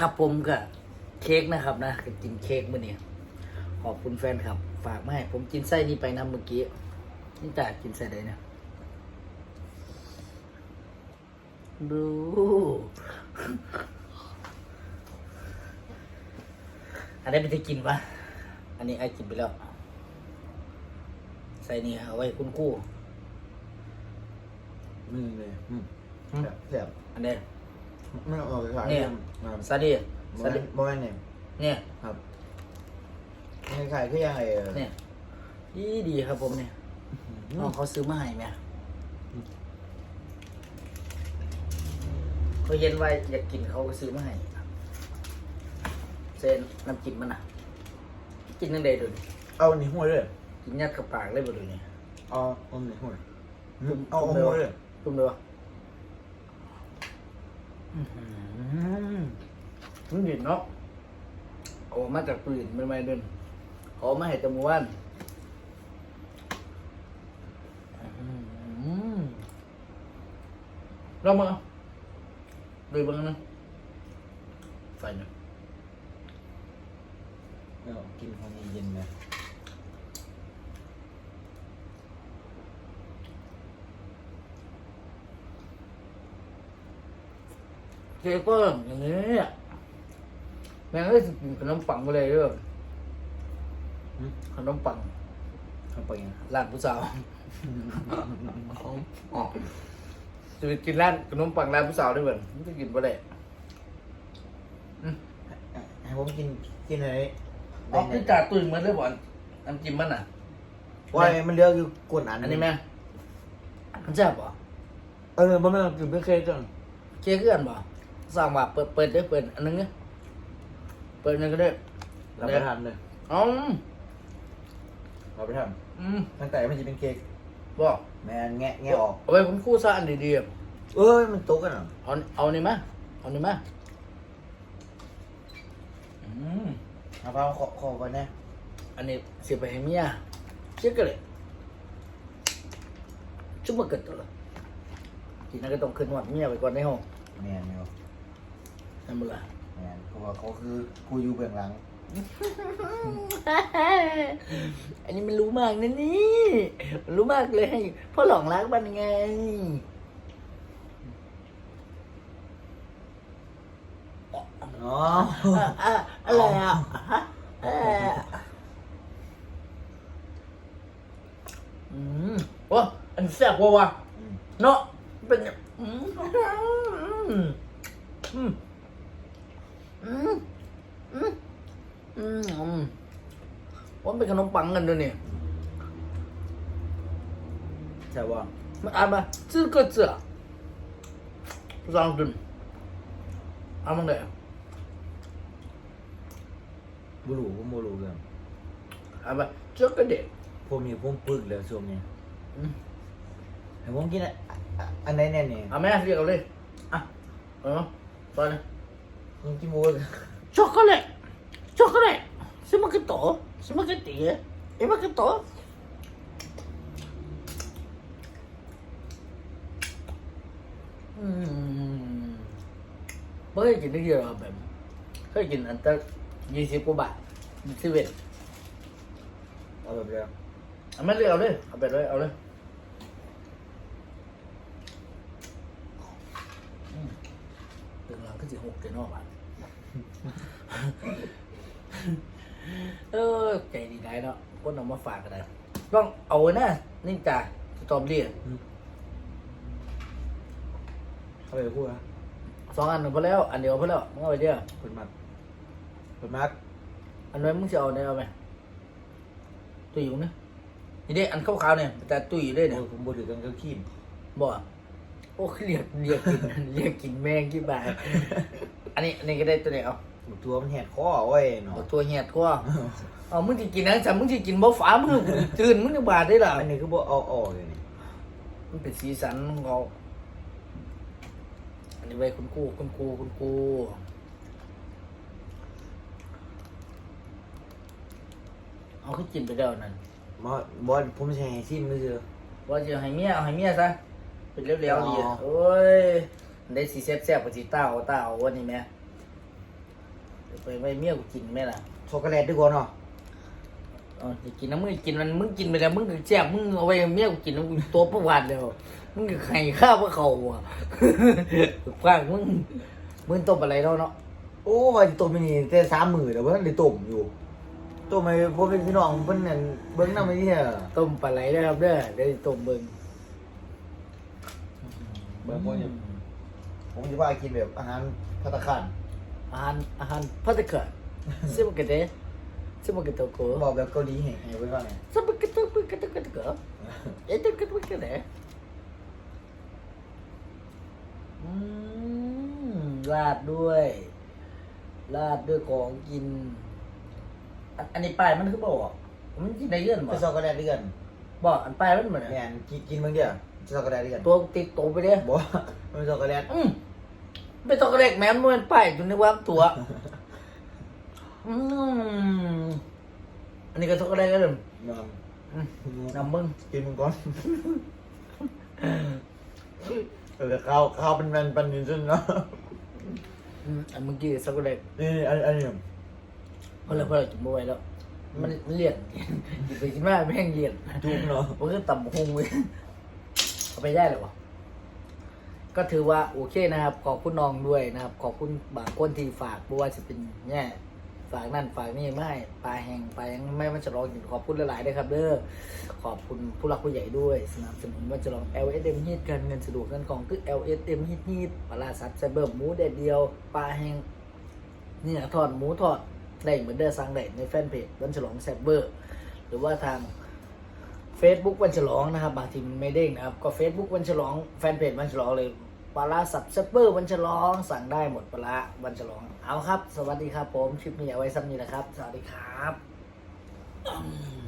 ครับผมก็เค้กนะครับนะก็กินเค้กมื่อนี้ขอบคุณแฟนครับ ฝากมาให้ผมกินไส้นี้ไปนะเมื่อกี้นี่จ่ากินไส้ใดเนี่ยดูอันนี้ไม่ได้กินปะอันนี้ไอ้กินไปแล้วใส่นี่เอาไว้คุณกู้นี่เลยอืมแบบแบบอันนี้ ไม่เอาออกไปขายเนี่ยครับซาดีโมซาเมดีนต์โมเมนต์เนี่ยเนี่ยครับไม่ขายคือยังไงเออเนี่ยดีดีครับผมเนี่ยน้องเขาซื้อมาให้ไหมเขาเย็นไว้อยากกินเขาก็ซื้อมาให้เซนน้ำจิ้มมันอะ กินยังไงดูดิเอาหนีหัวเลยกินยัดกับปากเลยบ่ดูนี่เอาเอาหนีหัวเอาเอาหัวเลยตุ้มดู วะอื้อหือมันดินเนาะเอามาจากปืนไม่ไม่เดินเอามาให้แตะมอวันอื้อหือลองมาดูบ้างนะใส่หน่อยกินของเย็นๆนะ เจ๊ก็อย่างนี้อะแม่งเอ้ยกินขนมปังไปเลยเด้ออืมขนมปังเอาไปยังร้านผู้สาวจะไปกินร้านขนมปังร้านผู้สาวด้วยเบิ่นมันจะกินไปเลยให้ผมกินกินอะไรอ๋อคือจ่าตุยเหมือนเลยบ่อนน้ำจิ้มมันอะ ว่ามันเลือกอยู่กวนอันอันนี้แม่มันแซ่บบ่เออมันไม่ต้องกินเพื่อเคยจังเจ๊เกื่อนบ่ สั่งว่าเปิดเปิดได้เปิดอันนึงเนี่ยเปิดอันนึงก็ได้เราไปทานเลยอ๋อเราไปทอืมำตั้งแต่มันจะเป็นเค้กบ่แมนแงะแงะออก เอาไว้ผมคู่ซ่าอันดีๆอะเอ้ยมันโตกันอะเอาเอานี่มาเอานี่มาอืมเอาพาขอขอก่อนนะอันนี้เสียไปให้เมียเชื่อกันเลยชุบมาเกิดตัวละทีนั้นก็ต้องขึ้นวัดเมียไปก่อนในห้องแมนแมว นั่นมึงละแมนเพราะว่าเขาคือกูอยู่เบื้องหลัง อันนี้มันรู้มากนะนี่มันรู้มากเลยเพ่อหลองรักมันไง อ๋อ อะอะอะไรอะฮะเอ่ออืมวะอันนแซ่บกว่าวะอืม เนาะเป็นไงอืมอืมอืมอืมอืมอืมอืม ว่าเป็นขนมปังกันด้วยเนี่ยใช่ว่ามันอ่านมาจื้อก็จื้อภาษาอังกฤษอ่านมันเลยบูรูผมบูรูเลยอ่านมาจื้อก็เด็กผมนี่ผมปึกแล้วช่วงนี้อืมให้ผมกินอะอะอันไหนแน่เนี่ยอะแม่เรียกเอาเลยอะเอาเนาะไปเลย ผมกินหมู chocolate chocolate semaketo semaketti e maketo อืมไม่เคยกินได้เยอะแบบเคยกินอันตั้ง หลังก็สิหกเจนอกบาทเออใจดีได้เนาะคนเอามาฝากกันได้ต้องเอาไว้นะนี่จ้าสตรอเบอรี่อะเอาไปพูดนะสองอันพอแล้ว อันเดียวพอแล้วมึงเอาไปเดียวเปิดมัดเปิดมัดอันนั้นมึงจะเอาเนี่ยเอาไหมตุ้ยอยู่เนี่ยนี่เด้อันขาวๆเนี่ยแต่ตุ้ยอยู่ได้โอ้เนี่ยยผมบูถือกันก็ขี้มบ่โอ้เรียกเรียกกินเรียกกินแมงกี่บาทอันนี้อันนี้ก็ได้ตัวไหนเอาตัวมันแหกคอเว้ยเนาะเอาตัวเหียดก็เอามึงจะกินนะจ๊ะมึงจะกินบ่ฝามือกูสิตื่นมึงจะบาดได้ล่ะอันนี้คือบ่เอาออกเลยนี่มันเป็นสีสันของเขาอันนี้ไว้คุณครูคุณครูคุณครูเอาขึ้นกินไปแล้วนั่นบอสบอสผมใช้ให้ซิมมือเสือว่าจะให้เมียเอาให้เมียซะ เป็นเร็วๆดีอ๋อโอ้ยได้สีแซ่บๆกับสีเต้าเต้าวันนี้แม่ไปไปเมียกูกินไหมล่ะช็อกโกแลตดีกว่าเนาะอ๋อจะกินนะมึงกินมันมึงกินไปแล้วมึงก็แซ่บมึงเอาไว้ให้เมียกูกินแล้วมึงตัวประวัติเดียวมึงก็ไข่ข้าวพวกเขาอะฟางมึงมึงต้มอะไรแล้วเนาะโอ้ยต้มนี่แต่สามมื้อแล้วเพิ่นได้ต้มอยู่ต้มให้พ่อเป็นพี่น้องเพิ่นนั่นเบิ่งนำไอ้เนี่ยต้มปลาไหลนะครับเด้อเดี๋ยวสิต้มเบิ่ง เบิ่งพ่อเนี่ยผมสิว่ากินแบบอาหารภัตตาคาร อาหารอาหารพัตตาคารซิมกะเดซิมกะตะโกบอกแบบเกาหลีให้ให้เบิ่งว่าไงซิมกะตะกะตะกะตะกะเอ๊ะตะกะตะกะเดอืมราดด้วยราดด้วยของกินอันอันนี้ป้ายมันคือบอกมันกินได้เยื่อนบ่ไปช็อกโกแลตด้วยกันบอกอันป้ายมันเหมือนแม่นกินกินเบิ่งเด้อ ช็อกโกแลตด้วยกันตัวติดโตไปเด้อบ่มันช็อกโกแลตอืมเป็นตัวเล็กแม่มันเป็นป้ายอยู่ในว่าตัวอืมอันนี้ก็ตัวเล็กก็เดิมนอนอืมนำมึงกินมึงก่อนเออข้าวข้าวเป็นแมนปันนินซึ่งเนาะอืมอันเมื่อกี้สักเล็กนี่นี่อันอันนี้เพราะเราเพราะเรากินบ่ไหวแล้วมันมันเลี่ยนกินไปกินมาแม่งเลี่ยนจุกเนาะมันก็ต่ำหงเว้ยเอา ไปได้หรอวะก็ถือว่าโอเคนะครับ ขอบคุณน้องด้วยนะครับ ขอบคุณบางคนที่ฝากบ่ว่าจะเป็นแง่ฝากนั่นฝากนี่ไม่ปลาแห้งปลายังไม่มันจะลองอยู่ขอบคุณหลายๆด้วยครับเด้อขอบคุณผู้หลักผู้ใหญ่ด้วยสนับสนุนว่าจะลอง LSM ฮิตกันเงินสะดวกเงินกองคือ LSM ฮิตฮิตปลาร้าซัดไซเบอร์หมูแดดเดียวปลาแห้งเนี่ยทอดหมูทอดได้เหมือนเดิมสั่งได้ในแฟนเพจวันฉลองแซบเบอร์ หรือว่าทาง Facebook วันฉลองนะครับบางทีมันไม่เด้งนะครับ ก็ Facebook วันฉลองแฟนเพจวันฉลองเลยปลาร้าสับเซปเปอร์วันฉลอง สั่งได้หมดปลาร้าวันฉลอง เอาครับ สวัสดีครับผม คลิปนี้เอาไว้ซ้ำนี้นะครับ สวัสดีครับ